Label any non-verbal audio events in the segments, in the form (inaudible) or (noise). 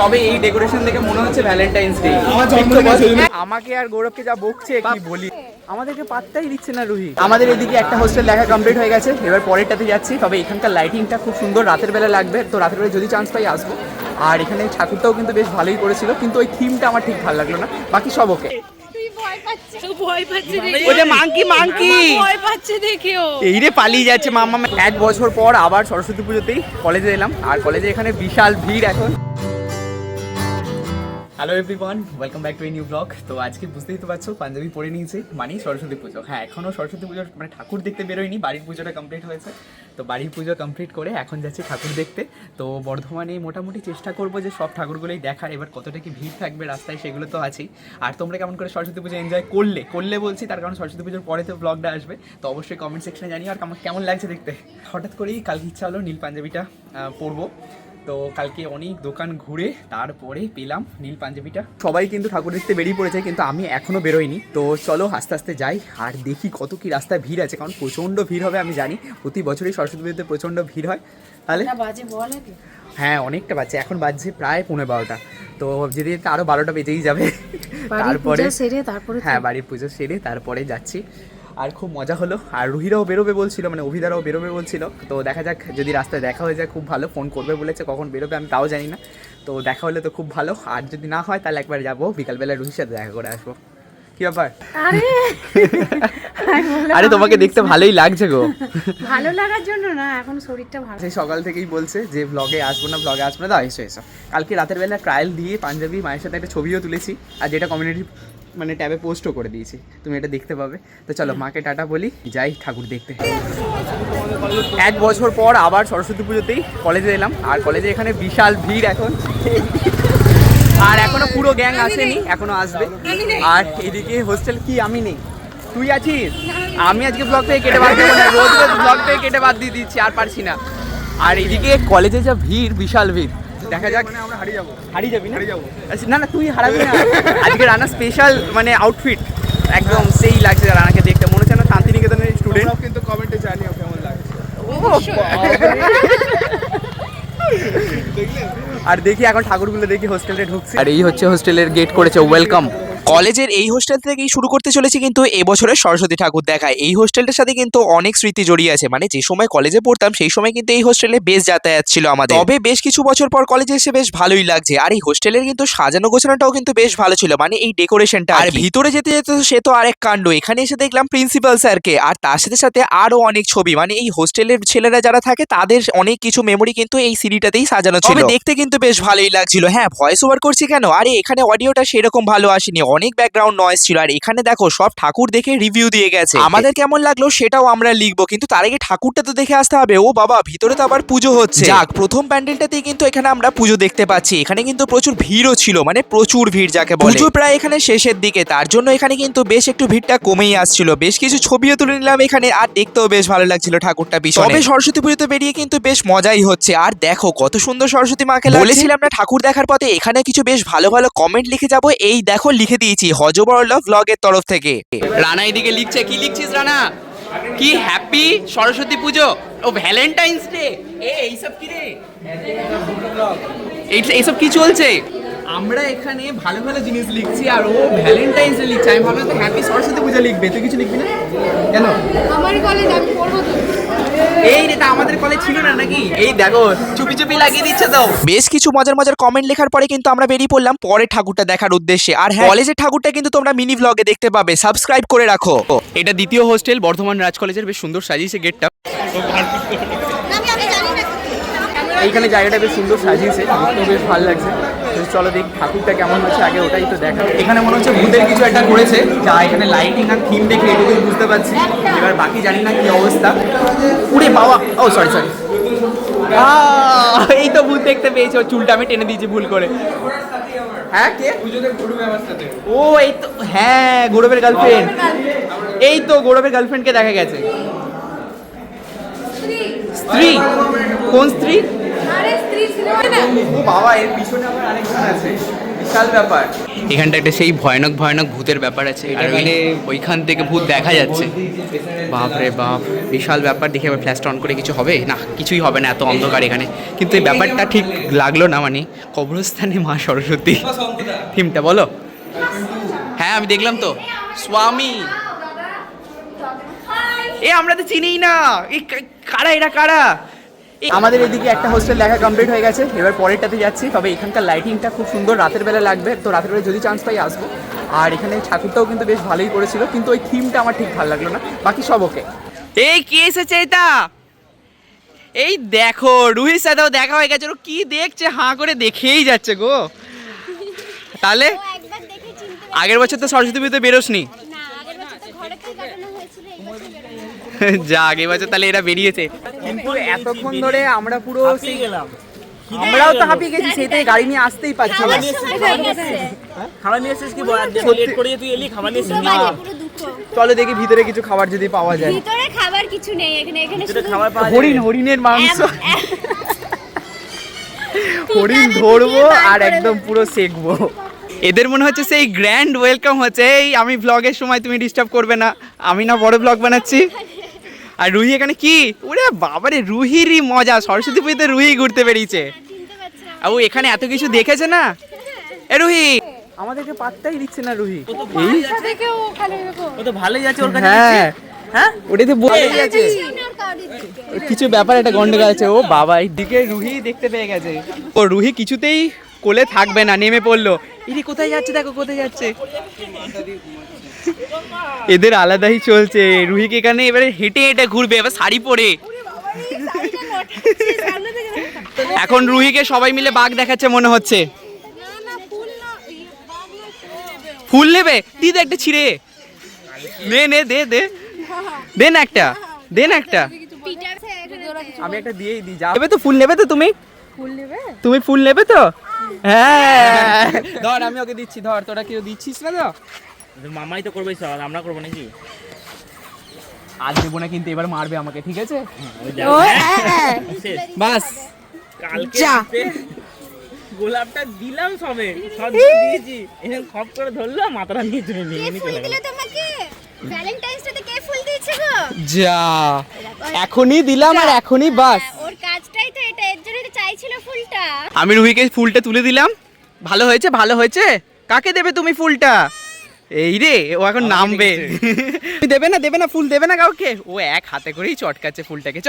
তবে এই ডেকোরেশন দেখে মনে হচ্ছে ভ্যালেন্টাইন্স ডে। আমাকে আর গৌরবকে যা বকছে কি বলি? আমাদেরকে পাত্তাই দিচ্ছে না রুহি। আমাদের এদিকে একটা হোস্টেল দেখা কমপ্লিট হয়ে গেছে। এবার পরেরটাতে যাচ্ছি। তবে এখানকার লাইটিংটা খুব সুন্দর। রাতের বেলা লাগবে। তো রাতের বেলা যদি চান্স পাই আসব। আর এখানে ঠাকুরটাও কিন্তু বেশ ভালোই করেছিল। কিন্তু ওই থিমটা আমার ঠিক ভালো লাগল না। বাকি সব ওকে দেখেও এই রে পালিয়ে যাচ্ছে এক বছর পর আবার সরস্বতী পুজোতেই কলেজে এলাম। আর কলেজে এখানে বিশাল ভিড় এখন। Hello everyone welcome back to a new blog তো আজকে বুঝতেই তো পারছ, পাঞ্জাবি পরে নিয়েছি। মানেই সরস্বতী পুজো। হ্যাঁ এখনও সরস্বতী পুজোর মানে ঠাকুর দেখতে বেরোয়নি, বাড়ির পুজোটা কমপ্লিট হয়েছে। তো বাড়ির পুজো কমপ্লিট করে এখন যাচ্ছি ঠাকুর দেখতে। তো বর্ধমানে মোটামুটি চেষ্টা করব যে সব ঠাকুরগুলোই দেখার, এবার কতটা কি ভিড় থাকবে রাস্তায় সেগুলো তো আছেই। আর তোমরা কেমন করে সরস্বতী পুজো এনজয় করলে? করলে বলছি, তার কারণ সরস্বতী পুজোর পরে তো ব্লগটা আসবে। তো অবশ্যই কমেন্ট সেকশনে জানিও আর কেমন লাগছে দেখতে। হঠাৎ করেই কালকে ইচ্ছা হলো নীল পাঞ্জাবিটা পরবো। তো কালকে অনেক দোকান ঘুরে তারপরে পেলাম নীল পাঞ্জাবিটা। সবাই কিন্তু ঠাকুর দেখতে বেরিয়ে পড়েছে কিন্তু আমি এখনও বেরোইনি। তো চলো আস্তে আস্তে যাই আর দেখি কত কি রাস্তায় ভিড় আছে কারণ প্রচণ্ড ভিড় হবে আমি জানি। প্রতি বছরই সরস্বতী পুজোতে প্রচণ্ড ভিড় হয়। তাহলে বাজে বল হ্যাঁ অনেকটা বাজছে এখন বাজছে প্রায় পৌনে বারোটা। তো যেতে যেতে আরও বারোটা বেজেই যাবে। তারপরে সেরে তারপরে হ্যাঁ বাড়ির পুজো সেরে তারপরে যাচ্ছি। আর খুব মজা হলো। আর রুহিরাও বেরোবে বলছিল মানে অভিদারাও বেরোবে বলছিল। তো দেখা যাক যদি রাস্তায় দেখা হয়ে যায় খুব ভালো ফোন করবে বলেছে কখন বেরোবে আমি তাও জানি না। তো দেখা হলে তো খুব ভালো আর যদি না হয় তাহলে একবার যাব বিকালবেলা রুহির সাথে দেখা করে আসব। কি ব্যাপার? আরে! (laughs) আরে তোমাকে দেখতে ভালোই লাগছে গো। ভালো লাগার জন্য না এখন শরীরটা ভালো। সেই সকাল থেকেই বলছে যে ব্লগে আসব না ব্লগে আসব না। দাও এসো এসো। কালকে রাতের বেলা ট্রায়াল দিয়ে পাঞ্জাবি মায়ের সাথে একটা ছবিও তুলেছি আর যেটা কমিউনিটি মানে ট্যাবে পোস্টও করে দিয়েছি। তুমি এটা দেখতে পাবে। তো চলো মাকে টাটা বলি যাই ঠাকুর দেখতে। এক বছর পর আবার সরস্বতী পুজোতেই কলেজে এলাম। আর কলেজে এখানে বিশাল ভিড় এখন। আর এখনও পুরো গ্যাং আসেনি এখনও আসবে। আর এদিকে হোস্টেল কি আমি নেই। তুই আছিস? আমি আজকে ব্লগ থেকে কেটে বাদ দেবো না রোজ রোজ ব্লগ থেকে কেটে বাদ দিয়ে দিচ্ছি আর পারছি না। আর এদিকে কলেজে যা ভিড় বিশাল ভিড়। দেখা যাক। আমরা হারিয়ে যাব। হারিয়ে যাবি না? হারিয়ে যাব। আচ্ছা, না না তুই হারাবি না। আজকে রানা স্পেশাল মানে আউটফিট একদম সেই লাগছে রানাকে দেখতে। মনে হচ্ছে না শান্তিনিকেতনের স্টুডেন্ট কিন্তু কমেন্টে জানিও কেমন লাগছে। আর দেখি এখন ঠাকুরগুলো দেখি হোস্টেলে ঢুকছে। আর এই হচ্ছে হোস্টেলের গেট করেছে ওয়েলকাম কলেজের এই হোস্টেল থেকেই শুরু করতে চলেছি কিন্তু এবছরের সরস্বতী ঠাকুর দেখা। এই হোস্টেলটার সাথে কিন্তু অনেক স্মৃতি জড়িয়ে আছে। মানে যে সময় কলেজে পড়তাম সেই সময় কিন্তু এই হোস্টেলে বেশ যাতায়াত ছিল আমাদের। তবে বেশ কিছু বছর পর কলেজে এসে বেশ ভালোই লাগছে। আর এই হোস্টেলের কিন্তু সাজানো গোছানোটাও কিন্তু বেশ ভালো ছিল। মানে এই ডেকোরেশনটা আর ভিতরে যেতে যেতে সে তো আরেক কাণ্ড। এখানে এসে দেখলাম প্রিন্সিপাল স্যারকে আর তার সাথে সাথে আরও অনেক ছবি। মানে এই হোস্টেলের ছেলেরা যারা থাকে তাদের অনেক কিছু মেমোরি কিন্তু এই সিডিটাতেই সাজানো ছিল। দেখতে কিন্তু বেশ ভালোই লাগছিল। হ্যাঁ ভয়েস ওভার করছি কেন? আরে এখানে অডিওটা সেরকম ভালো আসেনি। অনেক ব্যাকগ্রাউন্ড নয়েজ ছিল। আর এখানে দেখো সব ঠাকুর দেখে রিভিউ দিয়ে গেছে। আমাদের কেমন লাগল সেটাও আমরা লিখব কিন্তু তার আগে ঠাকুরটা তো দেখে আসতে হবে। ও বাবা ভিতরে তো আবার পুজো হচ্ছে। যাক প্রথম প্যান্ডেলটাতেই কিন্তু এখানে আমরা পুজো দেখতে পাচ্ছি। এখানে কিন্তু প্রচুর ভিড়ও ছিল মানে প্রচুর ভিড় যাকে বলে। পুজো প্রায় এখানে শেষের দিকে। তার জন্য এখানে কিন্তু বেশ একটু ভিড়টা কমেই আসছিল। বেশ কিছু ছবিও তুলে নিলাম এখানে আর দেখতেও বেশ ভালো লাগছিল ঠাকুরটা পিছনে। তবে সরস্বতী পুজোতে বেরিয়ে কিন্তু বেশ মজাই হচ্ছে। আর দেখো কত সুন্দর সরস্বতী মাকে। বলেছিলাম না ঠাকুর দেখার পথে এখানে কিছু বেশ ভালো ভালো কমেন্ট লিখে যাব। এই দেখো লিখে দিয়েছি হজবরল ব্লগের তরফ থেকে। রানা এদিকে লিখছে কি লিখছিস রানা? কি হ্যাপি সরস্বতী পুজো? ও ভ্যালেন্টাইন্স ডে এ এইসব কি রে? এই এইসব কি চলছে? আমরা এখানে ভালো ভালো জিনিস লিখছি আর ও ভ্যালেন্টাইন্স ডে লিখছে। আমি ভাবলাম তো হ্যাপি সরস্বতী পুজো লিখবে। তুই কিছু লিখবি না? কেন? আমার কলেজ আমি পড়ব তো। এই রে আমাদের কলেজ ছিল না নাকি? এই দেখো চুপি চুপি লাগিয়ে দিচ্ছে তো। বেশ কিছু মজার মজার কমেন্ট লেখার পরে কিন্তু আমরা বেরিয়ে পড়লাম পরে ঠাকুরটা দেখার উদ্দেশ্যে। আর হ্যাঁ কলেজের ঠাকুরটা কিন্তু তোমরা মিনি ব্লগে দেখতে পাবে। সাবস্ক্রাইব করে রাখো। এটা দ্বিতীয় হোস্টেল বর্ধমান রাজ কলেজের বেশ সুন্দর সাজিয়েছে গেটটা এইখানে জায়গাটা বেশ সুন্দর সাজিয়েছে দেখতেও বেশ ভালো লাগছে। চলো দেখি ঠাকুরটা কেমন হচ্ছে আগে ওটাই তো দেখা এখানে মনে হচ্ছে ভূতের কিছু একটা করেছে যা এখানে লাইটিং আর থিম দেখে এটুকুই বুঝতে পারছি। এবার বাকি জানি না কি অবস্থা। উড়ে পাওয়া ও সরি সরি এই তো ভূত দেখতে পেয়েছি ওর চুলটা আমি টেনে দিয়েছি ভুল করে। হ্যাঁ কে? ও এই তো হ্যাঁ গৌরবের গার্লফ্রেন্ড এই তো গৌরবের গার্লফ্রেন্ডকে দেখা গেছে। স্ত্রী? কোন স্ত্রী আরে স্ত্রী ছিল না ও বাবা এর পিছনে আবার আরেকজন আছে বিশাল ব্যাপার এখানটা একটা সেই ভয়ানক ভয়ানক ভূতের ব্যাপার আছে আর ওই- ওইখান থেকে ভূত দেখা যাচ্ছে বাপ রে বাপ বিশাল ব্যাপার দেখে আবার ফ্ল্যাশটা অন করে কিছু হবে না কিছুই হবে না এত অন্ধকার এখানে কিন্তু এই ব্যাপারটা ঠিক লাগল না মানে কবরস্থানে মা সরস্বতী থিমটা বলো হ্যাঁ আমি দেখলাম তো স্বামী এ আমরা তো চিনিই না এই কারা এরা কারা আমাদের এদিকে একটা হোস্টেল দেখা কমপ্লিট হয়ে গেছে। এবার পরেরটাতে যাচ্ছি। তবে এখানকার লাইটিংটা খুব সুন্দর। রাতের বেলা লাগবে। তো রাতের বেলা যদি চান্স পাই আসব। আর এখানে ঠাকুরটাও কিন্তু বেশ ভালোই করেছিল। কিন্তু ওই থিমটা আমার ঠিক ভালো লাগল না। বাকি সব ওকে এই কে এসেছে এটা? এই দেখো রুহির সাথেও দেখা হয়ে গেছে। ও কি দেখছে? হাঁ করে দেখেই যাচ্ছে গো। তাহলে ও একবার দেখে চিনতে আগের বছর তো সরস্বতী পুজোতে বেরোসনি। (laughs) না আগের বছর তো ঘরেতেই কাটানো হয়েছিল এই বছর বেরোনো যা আগে তাহলে এরা বেরিয়েছে। কিন্তু এতক্ষণ ধরে আমরা পুরো সেই- আমরাও তো হাঁপিয়ে গেছি সেইটাই গাড়ি নিয়ে আসতেই পারছি না। খাবার নিয়ে এসেছিস কি বল? লেট করিয়ে তুই এলি খাবার নিয়ে এসেছিস? চলো দেখি ভিতরে কিছু খাবার যদি পাওয়া যায়। ভিতরে খাবার কিছু নেই এখানে এখানে শুধু খাবার পাওয়া হরিণ হরিণের মাংস। হরিণ ধরবো আর একদম পুরো সেকবো। এদের মনে হচ্ছে সেই গ্র্যান্ড ওয়েলকাম হচ্ছে। এই আমি ব্লগের সময় তুমি ডিস্টার্ব করবে না। আমি না বড় ব্লগ বানাচ্ছি। আর রুহি এখানে কি? ওরে বাবারে রুহিরই মজা। সরস্বতী পুজোতে রুহি ঘুরতে বেরিয়েছে। আর ও এখানে এত কিছু দেখেছে না? এ রুহি! আমাদেরকে পাত্তাই দিচ্ছে না রুহি। এই। ও ও তো ভালোই আছে ওর কাছে হ্যাঁ। হ্যাঁ? ওটাতে বলেই আছে চিনি ওর কিছু ব্যাপার একটা গন্ডগোল আছে। ও বাবা এই দিকে রুহি দেখতে পেয়ে গেছে। ও রুহি কিছুতেই কোলে থাকবে না নেমে পড়ল। ইনি কোথায় যাচ্ছে দেখো কোথায় যাচ্ছে? এদের আলাদাই চলছে। রুহিকে এখানে এবারে হেঁটে হেঁটে ঘুরবে এবার শাড়ি পরে। এখন রুহিকে সবাই মিলে বাঘ দেখাচ্ছে মনে হচ্ছে। ফুল নেবে? দি দে একটা ছিঁড়ে। নে নে দে দে। দে না একটা। দে না একটা। আমি একটা দিয়েই দিই যা তো ফুল নেবে তো তুমি? ফুল নেবে? তুমি ফুল নেবে তো? হ্যাঁ। (laughs) ধর আমি ওকে দিচ্ছি ধর তোরা কেউ দিচ্ছিস না তো? মামাই তো করবে সব আমরা করব নাকি? আজ দেবো না কিন্তু এবার মারবে আমাকে ঠিক আছে? দেখ, শেষ। বাস। কালকে গোলাপটা দিলাম সবে। সব দিয়েছি। এখানে খপ করে ধরলো মাথাটা নিয়ে চলে নিয়ে চলে গেল। তোমাকে? ভ্যালেন্টাইন্স ডেতে কে ফুল দিয়েছে গো? যা। এখনই দিলাম আর এখনই বাস হ্যাঁ, ওর কাজটাই তো এটা এর জন্যই তো চাইছিল ফুলটা আমি রুহিকে ফুলটা তুলে দিলাম। ভালো হয়েছে ভালো হয়েছে? কাকে দেবে তুমি ফুলটা? এই রে ও এখন নামবে। (laughs) দেবে না দেবে না ফুল দেবে না কাউকে? ও এক হাতে করেই চটকাচ্ছে ফুলটাকে চ।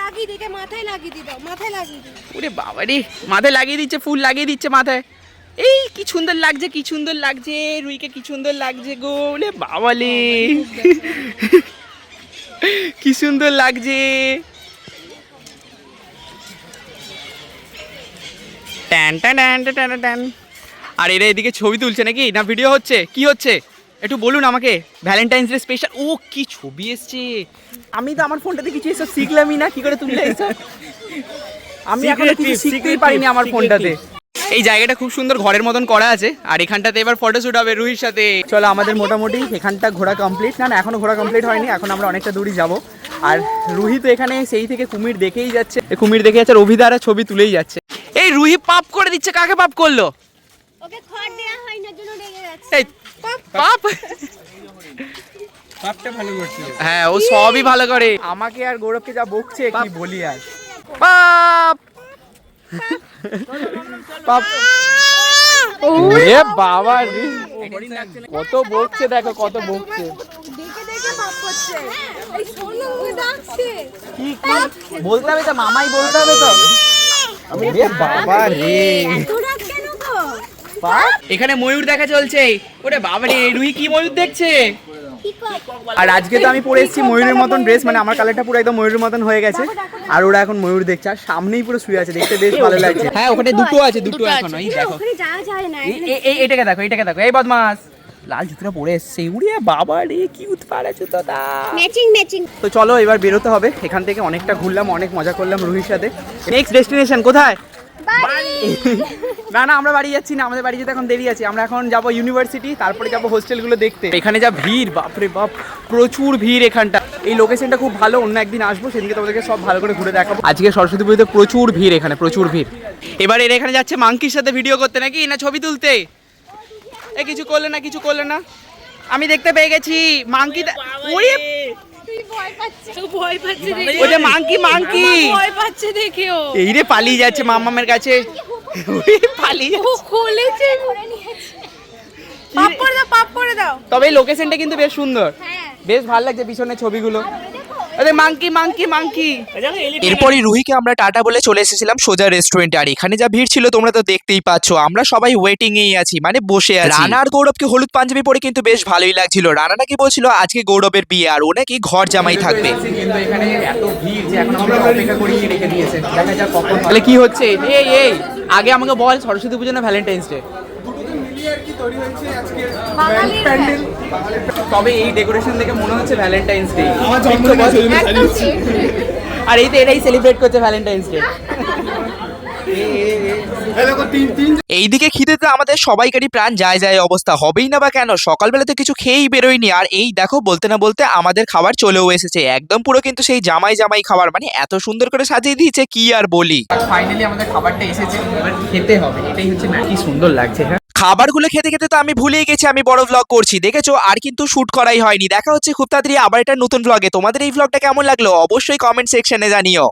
লাগিয়ে দিকে মাথায় লাগিয়ে দিও মাথায় লাগিয়ে দিও ওরে বাবা রে মাথায় লাগিয়ে দিচ্ছে ফুল লাগিয়ে দিচ্ছে মাথায়। এই কি সুন্দর লাগছে কি সুন্দর লাগছে রুইকে কি সুন্দর লাগছে গো ওরে বাবালে (laughs) কি সুন্দর লাগছে। ট্যান ট্যান ট্যান ট্যান। আর এরা এদিকে ছবি তুলছে নাকি? না ভিডিও হচ্ছে? কি হচ্ছে? একটু বলুন আমাকে। ভ্যালেন্টাইন্স ডে স্পেশাল ও কি ছবি এসছে। আমি তো আমার ফোনটাতে কিছু এসব শিখলামই না কি করে তুললে এসব? আমি এখনও কিছু শিখতেই পারিনি আমার ফোনটাতে এই জায়গাটা খুব সুন্দর ঘরের মতন করা আছে। আর এখানটাতে এবার ফটোশুট হবে রুহির সাথে। চলো আমাদের মোটামুটি এখানটা ঘোরা কমপ্লিট না না এখনও ঘোরা কমপ্লিট হয়নি। এখন আমরা অনেকটা দূরই যাব। আর রুহি তো এখানে সেই থেকে কুমির দেখেই যাচ্ছে। কুমির দেখে যাচ্ছে আর অভিধারা ছবি তুলেই যাচ্ছে। রুহি পাপ করে দিচ্ছে কাকে পাপ করল? ওকে খড় দেওয়া হয় না জন্য রেগে যাচ্ছে এই পাপ পাপটা ভালো করছে। হ্যাঁ ও সবই ভালো করে। আমাকে আর গৌরবকে যা বকছে কি বলি আর? পাপ। পাপ। ওরে বাবা রে। কত বকছে দেখো কত বকছে। দেখে দেখে পাপ করছে। এই শোনো ওকে ডাকছে কি? বলতে হবে তো মামাই বলতে হবে তো। বাবা রে। এত রাত কেন গো? পাপ এখানে ময়ূর দেখা চলছে। ওরে বাবা রে রুহি কি ময়ূর দেখছে? আর আজকে তো আমি পরে এসেছি ময়ূরের মতন ড্রেস মানে আমার কালারটা পুরো একদম ময়ূরের মতন হয়ে গেছে। আর ওরা এখন ময়ূর দেখছে আর সামনেই পুরো শুয়ে আছে দেখতে বেশ ভালো লাগছে। হ্যাঁ ওখানে দুটো আছে দুটো এখন এই দেখো। ওখানে যাওয়া যায় না এই- এই- এই এটাকে দেখো এটাকে দেখো এই বদমাস। লাল জুতোটা পরে এসছে। উড়িয়ে বাবা রে কি উৎপাড়া জুতোটা। ম্যাচিং ম্যাচিং তো চলো এবার বেরোতে হবে। এখান থেকে অনেকটা ঘুরলাম অনেক মজা করলাম রুহির সাথে। নেক্সট ডেস্টিনেশন কোথায়? (laughs) না না আমরা বাড়ি যাচ্ছি না আমাদের বাড়ি যেতে এখন দেরি আছে। আমরা এখন যাব ইউনিভার্সিটি তারপরে যাব হোস্টেলগুলো দেখতে। এখানে যা ভিড় বাপরে বাপ প্রচুর ভিড় এখানটা। এই লোকেশনটা খুব ভালো অন্য একদিন আসব সেদিকে তোমাদেরকে সব ভালো করে ঘুরে দেখাবো। আজকে সরস্বতী পুজোতে প্রচুর ভিড় এখানে প্রচুর ভিড়। এবার এর এখানে যাচ্ছে মাংকির সাথে ভিডিও করতে নাকি না ছবি তুলতে? এ কিছু করলে না কিছু করলে না। আমি দেখতে পেয়ে গেছি মাংকি ওরে! ভয় পাচ্ছে দেখে। ওই যে মাংকি মাংকি। ভয় পাচ্ছে দেখেও এই রে পালিয়ে যাচ্ছে মামামের কাছে। পালিয়ে খুলেছে। পাপ করে দাও পাপ করে দাও। তবে লোকেশনটা কিন্তু বেশ সুন্দর। হ্যাঁ। বেশ ভালো লাগছে পিছনের ছবিগুলো। আরে মাংকি মাংকি মাংকি। এরপরই রুহিকে আমরা টাটা বলে চলে এসেছিলাম সোজা রেস্টুরেন্টে আর এখানে যা ভিড় ছিল তোমরা তো দেখতেই পাচ্ছ। আমরা সবাই ওয়েটিং এই আছি মানে বসে আছি। রানার গৌরবকে হলুদ পাঞ্জাবি পরে কিন্তু বেশ ভালোই লাগছিল। রানা নাকি বলছিল আজকে গৌরবের বিয়ে আর ও নাকি ঘর জামাই থাকবে। কিন্তু এখানে এত ভিড় যে এখন আমরা অপেক্ষা করিয়ে রেখে দিয়েছে দেখা যাক কখন তাহলে কি হচ্ছে? এই এই আগে আমাকে বল সরস্বতী পুজো না ভ্যালেন্টাইন্স ডে তবে এই ডেকোরেশন দেখে মনে হচ্ছে ভ্যালেন্টাইন্স ডে ঠিক। আর এই তো এটাই সেলিব্রেট করছে ভ্যালেন্টাইন্স ডে এইদিকে খিদেতে আমাদের সবাইকারই প্রাণ যায় যায় অবস্থা হবেই না বা কেন? সকালবেলা তো কিছু খেয়েই বেরোয়নি আর এই দেখো বলতে না বলতে আমাদের খাবার চলেও এসেছে। একদম পুরো কিন্তু সেই জামাই জামাই খাবার। মানে এত সুন্দর করে সাজিয়ে দিয়েছে কি আর বলি? ফাইনালি আমাদের খাবারটা এসেছে এবার খেতে হবে। এটাই হচ্ছে কি সুন্দর লাগছে হ্যাঁ? খাবারগুলো খেতে খেতে তো আমি ভুলেই গেছি আমি বড় ভ্লগ করছি দেখেছ? আর কিন্তু শুট করাই হয়নি। দেখা হচ্ছে খুব তাড়াতাড়ি আবার একটা নতুন ভ্লগে তোমাদের এই ভ্লগটা কেমন লাগল? অবশ্যই কমেন্ট সেকশনে জানিও।